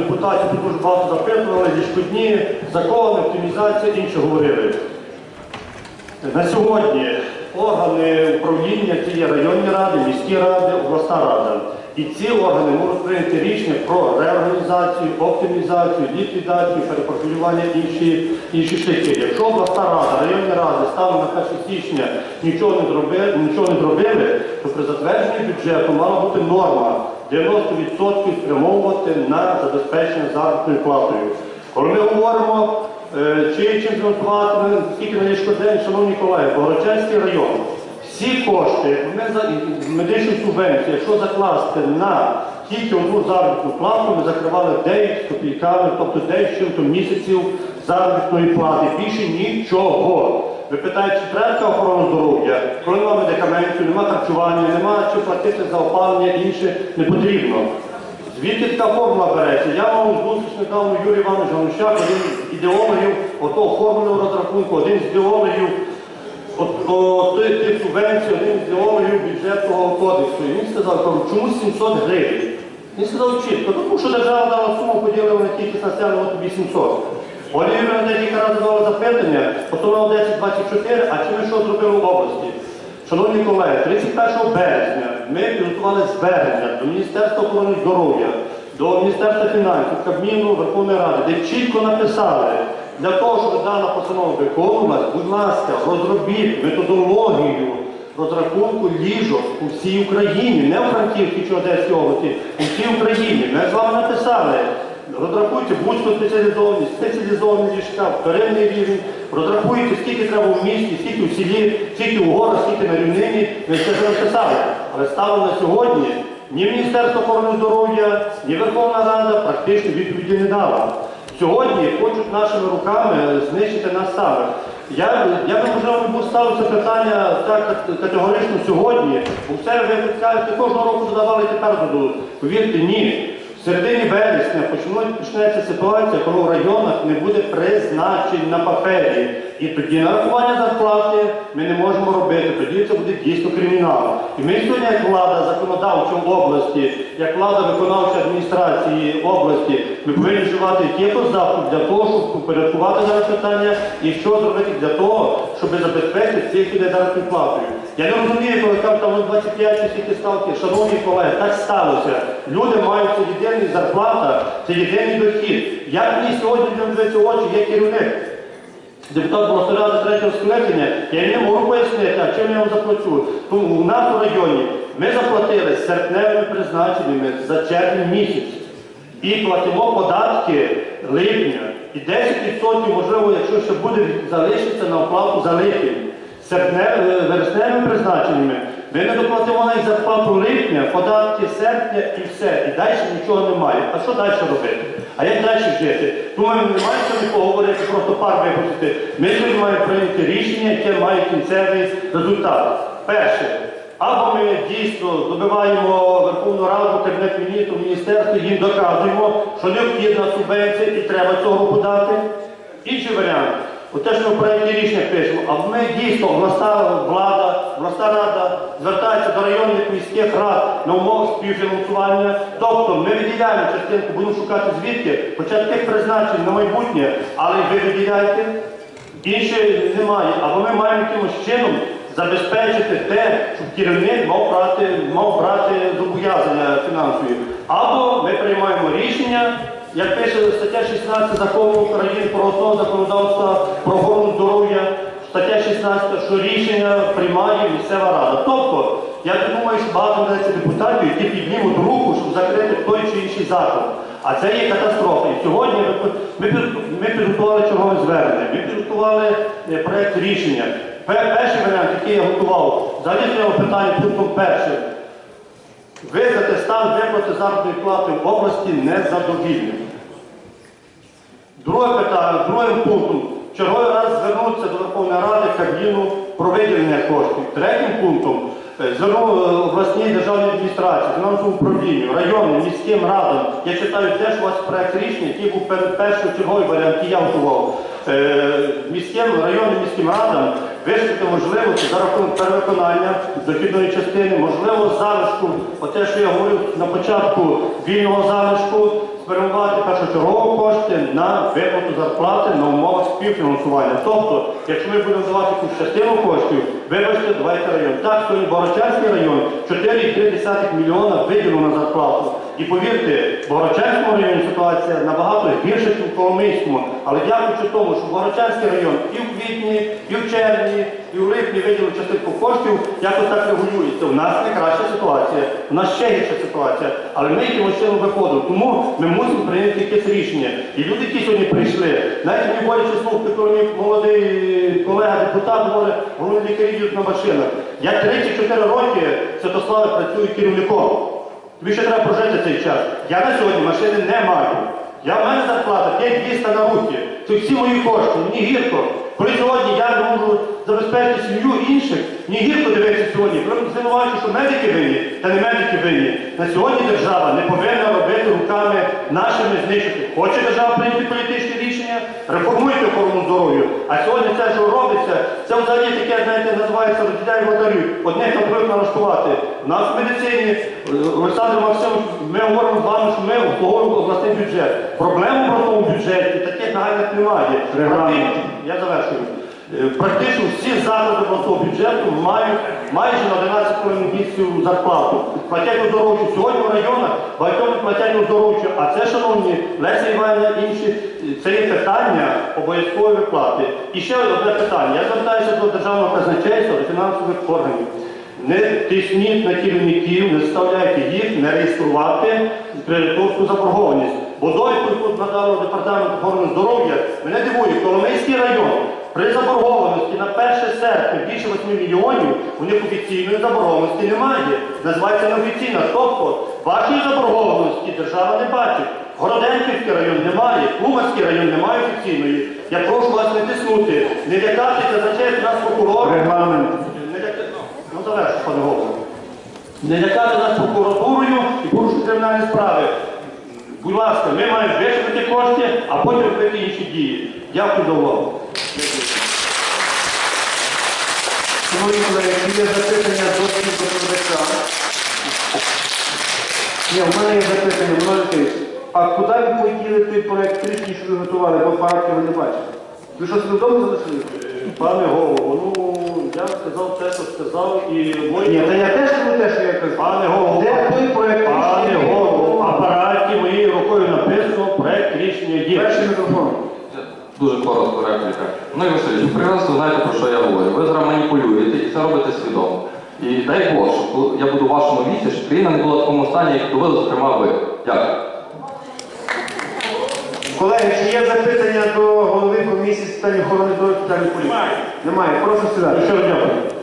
депутатів дуже багато запитували, відшкодні, закони, оптимізація, інше говорили. На сьогодні органи управління це є районні ради, міські ради, обласна рада. І ці органи можуть прийняти рішення про реорганізацію, оптимізацію, ліквідацію, перепрофілювання інші, інші шляхи. Якщо обласна рада, районні ради станом на 1 січня нічого не зробили, нічого не зробили, то при затвердженні бюджету мала бути норма 90% спрямовувати на забезпечення заробітною платою. Коли ми говоримо, е, чи чим фінансувати, скільки на ліжкодень, шановні колеги, Богородчанський район, всі кошти, ми медичну субвенцію, якщо закласти на тільки одну заробітну плату, ми закривали 9 з копійками, тобто 9 з чим-то місяців заробітної плати. Більше нічого. Ви питаєте, чи треба охорона здоров'я, коли немає медикаментів, немає харчування, немає чи платити за опалення, інше не потрібно. Звідки така формула береться? Я мав зустріч недавно Юрій Іванович Ганущак, один з ідеологів отого формульного розрахунку, один з ідеологів тих, субвенцій, один з ідеологів бюджетного кодексу. І він сказав, чому 700 гривень? Він сказав чітко, тому що держава дала суму, поділила на кількість населення, тобі 700. Оля Юрійовна декілька разів давала запитання, потім на 24, а чи ми що зробили в області? Шановні колеги, 31 березня ми підготували звернення до Міністерства охорони здоров'я, до Міністерства фінансів, Кабміну Верховної Ради, де чітко написали, для того, щоб дана постанова виконувалась, будь ласка, розробіть методологію розрахунку ліжок у всій Україні, не в Франківській чи Одеській області, у всій Україні. Ми з вами написали. Розрахуйте будь-що спеціалізовані, спеціалізовані ліжка, вторинний рівень, розрахуйте, скільки треба в місті, скільки в селі, скільки в горах, скільки на рівнині. Ми це вже написали. Але станом на сьогодні ні Міністерство охорони здоров'я, ні Верховна Рада практично відповіді не дала. Сьогодні хочуть нашими руками знищити нас самих. Я, я би можливо не був ставив це питання так категорично сьогодні, бо все ви кажете, кожного року задавали тепер додадуть. Повірте, ні. В середині почнуть- почнеться ситуація, коли в районах не буде призначень на папері. І тоді нарахування зарплати ми не можемо робити, тоді це буде дійсно кримінал. І ми сьогодні, як влада законодавча області, як влада виконавчої адміністрації області, ми повинні вживати якихось заходів для того, щоб упорядкувати зараз питання і що зробити для того, щоб забезпечити цих людей заробітною платою. Я не розумію, коли там ну, 25 чи скільки ставки. Шановні колеги, так сталося. Люди мають це єдиний зарплата, це єдиний дохід. Як мені сьогодні в очі, є керівник? Депутат обласної третього скликання, я не можу пояснити, а чим я вам заплачу. Тому у нас у районі ми заплатили серпневими призначеннями за червень місяць і платимо податки липня. І 10% можливо, якщо ще буде залишиться на оплату за липень. Е, вересневими призначеннями ми не доплатимо навіть зарплату липня, податки серпня і все. І далі нічого немає. А що далі робити? А як далі жити? Думаю, ми не маємо сьогодні поговорити, просто пар випустити. Ми сьогодні маємо прийняти рішення, яке має кінцевий результат. Перше, або ми дійсно добиваємо Верховну Раду, Кабінет міністрів, міністерство, їм доказуємо, що необхідна субвенція і треба цього подати. Інший варіант. От те, що ми в проєкті рішення пишемо, а ми дійсно, обласна влада, обласна рада звертається до районних міських рад на умовах співфінансування. Тобто ми виділяємо частинку, будемо шукати звідки, хоча тих призначень на майбутнє, але ви виділяєте, інші немає. Або ми маємо якимось чином забезпечити те, щоб керівник мав брати, мав брати зобов'язання фінансові. Або ми приймаємо рішення. Як пише стаття 16 закону України про основу законодавства про охорону здоров'я, стаття 16, що рішення приймає місцева рада. Тобто, я думаю, що багато надається депутатів, які піднімуть руку, щоб закрити той чи інший заклад. А це є катастрофа. І сьогодні ми, ми, ми підготували чергове звернення, ми підготували е, проект рішення. Пе- Перший варіант, який я готував, стояло питання пунктом першим. Визнати стан виплати заробітної плати в області незадовільним. Друге питання, другим пунктом. Черговий раз звернутися до Верховної Ради Кабміну про виділення коштів. Третім пунктом звернув е, обласній державній адміністрації, фінансовому управлінню, районним, міським радам. Я читаю теж у вас проект рішення, який був перед першою черговий варіант, який я готував. Е, Міським районним міським радам вишити можливості за рахунок перевиконання дохідної частини, можливо, залишку, оте, що я говорив на початку вільного залишку, спрямувати першочергово кошти на виплату зарплати на умовах співфінансування. Тобто, якщо ми будемо давати якусь частину коштів, вибачте, давайте район. Так, сьогодні Борочанський район 4,3 мільйона виділено на зарплату. І повірте, в Богородчанському районі ситуація набагато гірша, ніж в Коломийському. Але дякуючи тому, що Богородчанський район і в квітні, і в червні, і в липні виділив частинку коштів, якось так регулюється. У нас не краща ситуація, у нас ще гірша ситуація. Але ми якимось чином виходимо. Тому ми мусимо прийняти якесь рішення. І люди, які сьогодні прийшли, навіть мені боляче слухати, коли молодий колега депутат говорить, головні лікарі їдуть на машинах. Я 34 роки Святославе працюю керівником. Тобі ще треба прожити цей час. Я на сьогодні машини не маю. Я в мене зарплата 5200 на руки. Це всі мої кошти. Мені гірко. Коли сьогодні я не можу забезпечити сім'ю інших, мені гірко дивитися сьогодні. Коли звинувачую, що медики винні, та не медики винні. На сьогодні держава не повинна робити руками нашими знищити. Хоче держава прийняти політичні рішення, реформуйте охорону здоров'я. А сьогодні це, що робиться, це взагалі таке, знаєте, називається розділяй водарів. Одних привик налаштувати. У нас в медицині, е, Олександр Максимович, ми говоримо з вами, що ми обслуговуємо обласний бюджет. Проблема в обласному бюджеті таких нагальних немає. Я завершую. Е, Практично всі заклади обласного бюджету мають майже на 11,5 місяців зарплату. Платять оздоровчу. Сьогодні в районах багатьом платять оздоровчу. А це, шановні, Леся Іванівна, інші, це є питання обов'язкової виплати. І ще одне питання. Я звертаюся до державного казначейства, до фінансових органів. Не тисніть на керівників, не заставляйте їх не реєструвати кредиторську заборгованість. Бо довідку, яку надало департамент охорони здоров'я, мене дивує, Коломийський район при заборгованості на 1 серпня більше 8 мільйонів, у них офіційної заборгованості немає. Називається неофіційна. Тобто вашої заборгованості держава не бачить. Городенківський район немає, Кумарський район немає офіційної. Я прошу вас не тиснути, не лякати казначейство нас прокурор. Регламент. Не ляка- Ну, завершу, пане голово. Не лякати нас прокуратурою і порушити кримінальні справи. Будь ласка, ми маємо вичерпати кошти, а потім робити інші дії. Дякую за увагу. Шановні колеги, є запитання до доповідача. Ні, в мене є запитання, Миколай А куди ви поділи той проект рішення, що ви готували, бо фактів ви не бачите? Ви що собі вдома залишили? Пане голово, ну я сказав те, що сказав, і. Ні, та я теж кажу те, що я кажу. Пане голово, Де той проект пане рішення? голово, в апараті моєю рукою написано проект рішення є. Перший мікрофон. Дуже коротко репліка. Ну і Василь, ви прекрасно знаєте, про що я говорю. Ви зараз маніпулюєте і це робите свідомо. І дай Бог, щоб я буду в вашому віці, щоб країна не була в такому стані, як ви, зокрема, ви. Дякую. Колеги, чи є запитання до голови комісії з питань охорони здоров'я та політики? Немає. Прошу сідати. Що дякую.